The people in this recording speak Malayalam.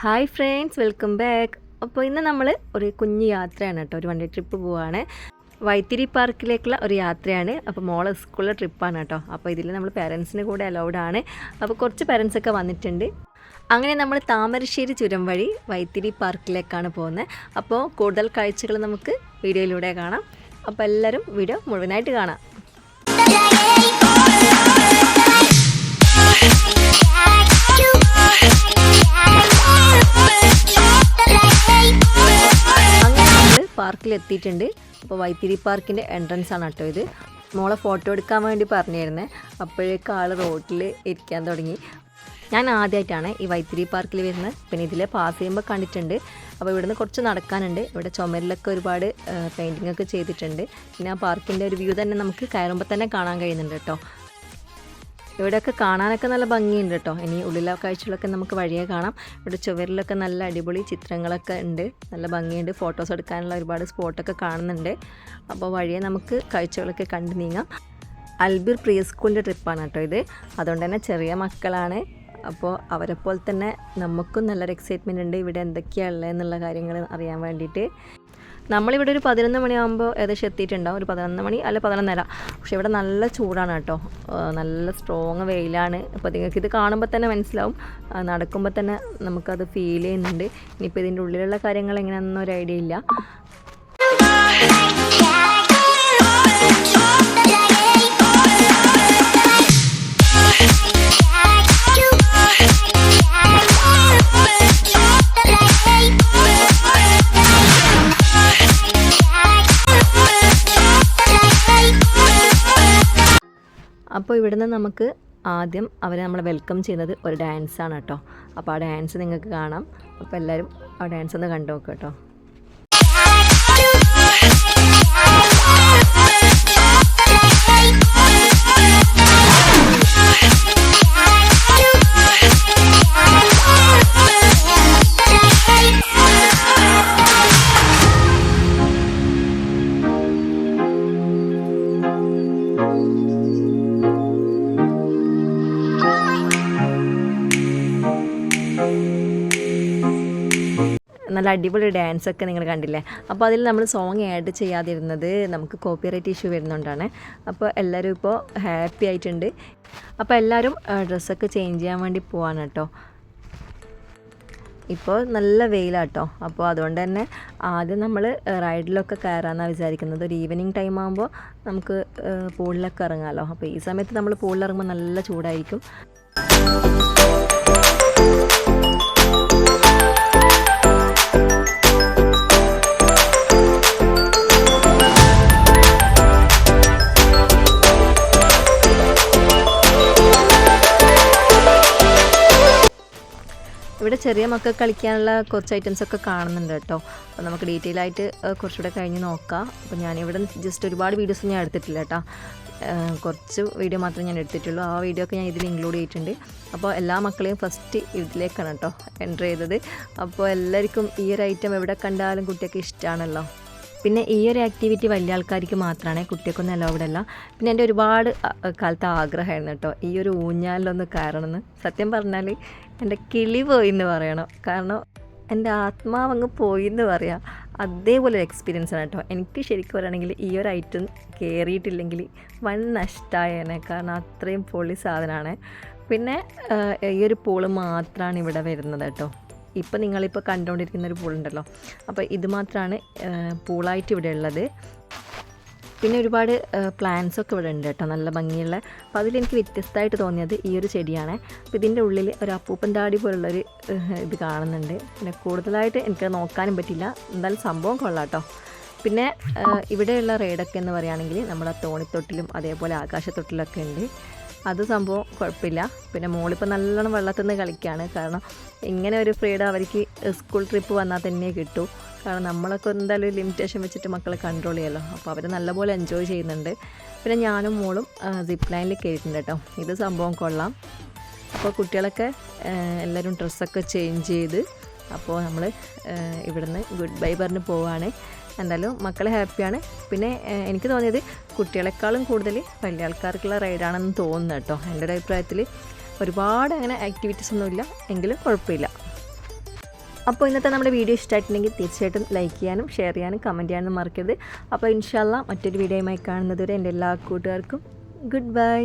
ഹായ് ഫ്രണ്ട്സ് വെൽക്കം ബാക്ക് അപ്പോൾ ഇന്ന് നമ്മൾ ഒരു കുഞ്ഞു യാത്രയാണ് കേട്ടോ. ഒരു വണ്ടി ട്രിപ്പ് പോവാണ്. വൈത്തിരി പാർക്കിലേക്കുള്ള ഒരു യാത്രയാണ്. അപ്പോൾ മോളെ സ്കൂളിലെ ട്രിപ്പാണ് കേട്ടോ. അപ്പോൾ ഇതിൽ നമ്മൾ പേരൻസിന് കൂടെ അലൗഡ് ആണ്. അപ്പോൾ കുറച്ച് പേരൻസൊക്കെ വന്നിട്ടുണ്ട്. അങ്ങനെ നമ്മൾ താമരശ്ശേരി ചുരം വഴി വൈത്തിരി പാർക്കിലേക്കാണ് പോകുന്നത് അപ്പോൾ കൂടുതൽ കാഴ്ചകൾ നമുക്ക് വീഡിയോയിലൂടെ കാണാം. അപ്പോൾ എല്ലാവരും വീഡിയോ മുഴുവനായിട്ട് കാണാം. പാർക്കിൽ എത്തിയിട്ടുണ്ട് അപ്പോൾ വൈത്തിരി പാർക്കിന്റെ എൻട്രൻസ് ആണ് കേട്ടോ ഇത്. മോളെ ഫോട്ടോ എടുക്കാൻ വേണ്ടി പറഞ്ഞിരുന്നേ. അപ്പോഴേക്കും ആൾ റോട്ടിൽ ഇരിക്കാൻ തുടങ്ങി. ഞാൻ ആദ്യമായിട്ടാണ് ഈ വൈത്തിരി പാർക്കിൽ വരുന്നത്. പിന്നെ ഇതിൽ പാസ് ചെയ്യുമ്പോൾ കണ്ടിട്ടുണ്ട്. അപ്പോൾ ഇവിടുന്ന് കുറച്ച് നടക്കാനുണ്ട്. ഇവിടെ ചുമരിലൊക്കെ ഒരുപാട് പെയിന്റിംഗ് ഒക്കെ ചെയ്തിട്ടുണ്ട്. പിന്നെ ആ പാർക്കിന്റെ ഒരു വ്യൂ തന്നെ നമുക്ക് കയറുമ്പോൾ തന്നെ കാണാൻ കഴിയുന്നുണ്ട് കേട്ടോ. ഇവിടെയൊക്കെ കാണാനൊക്കെ നല്ല ഭംഗിയുണ്ട് കേട്ടോ. ഇനി ഉള്ളിലെ കാഴ്ചകളൊക്കെ നമുക്ക് വഴിയെ കാണാം. ഇവിടെ ചുവരിലൊക്കെ നല്ല അടിപൊളി ചിത്രങ്ങളൊക്കെ ഉണ്ട്. നല്ല ഭംഗിയുണ്ട്. ഫോട്ടോസ് എടുക്കാനുള്ള ഒരുപാട് സ്പോട്ടൊക്കെ കാണുന്നുണ്ട്. അപ്പോൾ വഴിയെ നമുക്ക് കാഴ്ചകളൊക്കെ കണ്ടു നീങ്ങാം. അൽബിർ പ്രീ സ്കൂളിന്റെ ട്രിപ്പാണ് കേട്ടോ ഇത്. അതുകൊണ്ട് തന്നെ ചെറിയ മക്കളാണ്. അപ്പോൾ അവരെ പോലെ തന്നെ നമുക്കും നല്ലൊരു എക്സൈറ്റ്മെന്റ് ഉണ്ട്. ഇവിടെ എന്തൊക്കെയാണ് ഉള്ളത് എന്നുള്ള കാര്യങ്ങൾ അറിയാൻ വേണ്ടിയിട്ട്. നമ്മളിവിടെ ഒരു പതിനൊന്ന് മണിയാകുമ്പോൾ ഏകദേശം എത്തിയിട്ടുണ്ടാവും. ഒരു പതിനൊന്ന് മണി അല്ല പതിനൊന്നര. പക്ഷേ ഇവിടെ നല്ല ചൂടാണ് കേട്ടോ. നല്ല സ്ട്രോങ് വെയിലാണ്. അപ്പോൾ നിങ്ങൾക്ക് ഇത് കാണുമ്പോൾ തന്നെ മനസ്സിലാവും. നടക്കുമ്പോൾ തന്നെ നമുക്കത് ഫീൽ ചെയ്യുന്നുണ്ട്. ഇനിയിപ്പോൾ ഇതിന്റെ ഉള്ളിലുള്ള കാര്യങ്ങൾ എങ്ങനെയാണെന്നൊരു ഐഡിയ ഇല്ല. അപ്പോൾ ഇവിടുന്ന് നമുക്ക് ആദ്യം അവരെ നമ്മളെ വെൽക്കം ചെയ്യുന്നത് ഒരു ഡാൻസാണ് കേട്ടോ. അപ്പോൾ ആ ഡാൻസ് നിങ്ങൾക്ക് കാണാം. അപ്പോൾ എല്ലാവരും ആ ഡാൻസ് ഒന്ന് കണ്ടു നോക്കാം കേട്ടോ. നല്ല അടിപൊളി ഡാൻസ് ഒക്കെ നിങ്ങൾ കണ്ടില്ലേ? അപ്പോൾ അതിൽ നമ്മൾ സോങ് ആഡ് ചെയ്യാതിരുന്നത് നമുക്ക് കോപ്പിറൈറ്റ് ഇഷ്യൂ വരുന്നതുകൊണ്ടാണ് അപ്പോൾ എല്ലാവരും ഇപ്പോൾ ഹാപ്പി ആയിട്ടുണ്ട്. അപ്പോൾ എല്ലാവരും ഡ്രസ്സൊക്കെ ചേഞ്ച് ചെയ്യാൻ വേണ്ടി പോവാണ് കേട്ടോ. ഇപ്പോൾ നല്ല വെയിലാട്ടോ. അപ്പോൾ അതുകൊണ്ട് തന്നെ ആദ്യം നമ്മൾ റൈഡിലൊക്കെ കയറാമെന്നാണ് വിചാരിക്കുന്നത്. ഒരു ഈവനിങ് ടൈം ആകുമ്പോൾ നമുക്ക് പൂളിലൊക്കെ ഇറങ്ങാമല്ലോ അപ്പോൾ ഈ സമയത്ത് നമ്മൾ പൂളിലിറങ്ങുമ്പോൾ നല്ല ചൂടായിരിക്കും. ഇവിടെ ചെറിയ മക്കൾ കളിക്കാനുള്ള കുറച്ച് ഐറ്റംസ് ഒക്കെ കാണുന്നുണ്ട് കേട്ടോ. അപ്പോൾ നമുക്ക് ഡീറ്റെയിൽ ആയിട്ട് കുറച്ചുകൂടെ കഴിഞ്ഞ് നോക്കാം. അപ്പോൾ ഞാനിവിടെ ജസ്റ്റ് ഒരുപാട് വീഡിയോസ് ഞാൻ എടുത്തിട്ടില്ല കേട്ടോ. കുറച്ച് വീഡിയോ മാത്രമേ ഞാൻ എടുത്തിട്ടുള്ളൂ. ആ വീഡിയോ ഒക്കെ ഞാൻ ഇതിൽ ഇൻക്ലൂഡ് ചെയ്തിട്ടുണ്ട്. അപ്പോൾ എല്ലാ മക്കളെയും ഫസ്റ്റ് ഇതിലേക്കാണ് കേട്ടോ എന്റർ ചെയ്തത്. അപ്പോൾ എല്ലാവർക്കും ഈ ഒരു ഐറ്റം എവിടെ കണ്ടാലും കുട്ടിയൊക്കെ ഇഷ്ടമാണല്ലോ പിന്നെ ഈ ഒരു ആക്ടിവിറ്റി വലിയ ആൾക്കാർക്ക് മാത്രമാണ് കുട്ടിയൊക്കൊന്നും അലൗഡ് അല്ല. പിന്നെ എന്റെ ഒരുപാട് കാലത്തെ ആഗ്രഹമായിരുന്നു കേട്ടോ. ഈ ഒരു ഊഞ്ഞാലിലൊന്ന് കയറണമെന്ന്. സത്യം പറഞ്ഞാൽ എന്റെ കിളി പോയി എന്ന് പറയണം. കാരണം എന്റെ ആത്മാവ് അങ്ങ് പോയി എന്ന് പറയാം. അതേപോലെ ഒരു എക്സ്പീരിയൻസ് ആണ് കേട്ടോ. എനിക്ക് ശരിക്കും പറയുകയാണെങ്കിൽ ഈ ഒരു ഐറ്റം കയറിയിട്ടില്ലെങ്കിൽ വൻ നഷ്ടമായേനെ കാരണം അത്രയും പൊളി സാധനമാണ്. പിന്നെ ഈ ഒരു പൂൾ മാത്രമാണ് ഇവിടെ വരുന്നത് കേട്ടോ. ഇപ്പോൾ നിങ്ങളിപ്പോൾ കണ്ടുകൊണ്ടിരിക്കുന്ന ഒരു പൂളുണ്ടല്ലോ. അപ്പോൾ ഇത് മാത്രമാണ് പൂളായിട്ട് ഇവിടെ ഉള്ളത്. പിന്നെ ഒരുപാട് പ്ലാന്റ്സ് ഒക്കെ ഇവിടെ ഉണ്ട് കേട്ടോ നല്ല ഭംഗിയുള്ള. അപ്പോൾ അതിലെനിക്ക് വ്യത്യസ്തമായിട്ട് തോന്നിയത് ഈ ഒരു ചെടിയാണ്. അപ്പോൾ ഇതിന്റെ ഉള്ളിൽ ഒരു അപ്പൂപ്പൻ താടി പോലുള്ളൊരു ഇത് കാണുന്നുണ്ട്. പിന്നെ കൂടുതലായിട്ട് എനിക്ക് നോക്കാനും പറ്റില്ല. എന്തായാലും സംഭവം കൊള്ളാം കേട്ടോ. പിന്നെ ഇവിടെയുള്ള റേഡൊക്കെ എന്ന് പറയുകയാണെങ്കിൽ നമ്മുടെ തോണിത്തൊട്ടിലും അതേപോലെ ആകാശത്തൊട്ടിലൊക്കെ ഉണ്ട്. അത് സംഭവം കുഴപ്പമില്ല. പിന്നെ മോളിപ്പോൾ നല്ലോണം വെള്ളത്തിൽ നിന്ന് കളിക്കുകയാണ് കാരണം ഇങ്ങനെ ഒരു ഫ്രീഡം അവർക്ക് സ്കൂൾ ട്രിപ്പ് വന്നാൽ തന്നെ കിട്ടൂ. കാരണം നമ്മളൊക്കെ എന്തായാലും ലിമിറ്റേഷൻ വെച്ചിട്ട് മക്കളെ കൺട്രോൾ ചെയ്യുമല്ലോ അപ്പോൾ അവർ നല്ലപോലെ എൻജോയ് ചെയ്യുന്നുണ്ട്. പിന്നെ ഞാനും മോളും സിപ്പ് ലൈനിൽ കയറിയിട്ടുണ്ട് കേട്ടോ. ഇത് സംഭവം കൊള്ളാം. അപ്പോൾ കുട്ടികളൊക്കെ എല്ലാവരും ഡ്രസ്സൊക്കെ ചേഞ്ച് ചെയ്ത് അപ്പോൾ നമ്മൾ ഇവിടുന്ന് ഗുഡ് ബൈ പറഞ്ഞ് പോവാണ്. എന്തായാലും മക്കൾ ഹാപ്പിയാണ്. പിന്നെ എനിക്ക് തോന്നിയത് കുട്ടികളെക്കാളും കൂടുതൽ വലിയ ആൾക്കാർക്കുള്ള റൈഡാണെന്ന് തോന്നുന്നു കേട്ടോ. എന്റെ ഒരു അഭിപ്രായത്തിൽ ഒരുപാട് അങ്ങനെ ആക്ടിവിറ്റീസ് ഒന്നുമില്ല എങ്കിലും കുഴപ്പമില്ല. അപ്പോൾ ഇന്നത്തെ നമ്മുടെ വീഡിയോ ഇഷ്ടമായിട്ടുണ്ടെങ്കിൽ തീർച്ചയായിട്ടും ലൈക്ക് ചെയ്യാനും ഷെയർ ചെയ്യാനും കമന്റ് ചെയ്യാനും മറക്കരുത്. അപ്പോൾ ഇൻഷാല്ല മറ്റൊരു വീഡിയോയുമായി കാണുന്നതുവരെ എന്റെ എല്ലാ കൂട്ടുകാർക്കും ഗുഡ് ബൈ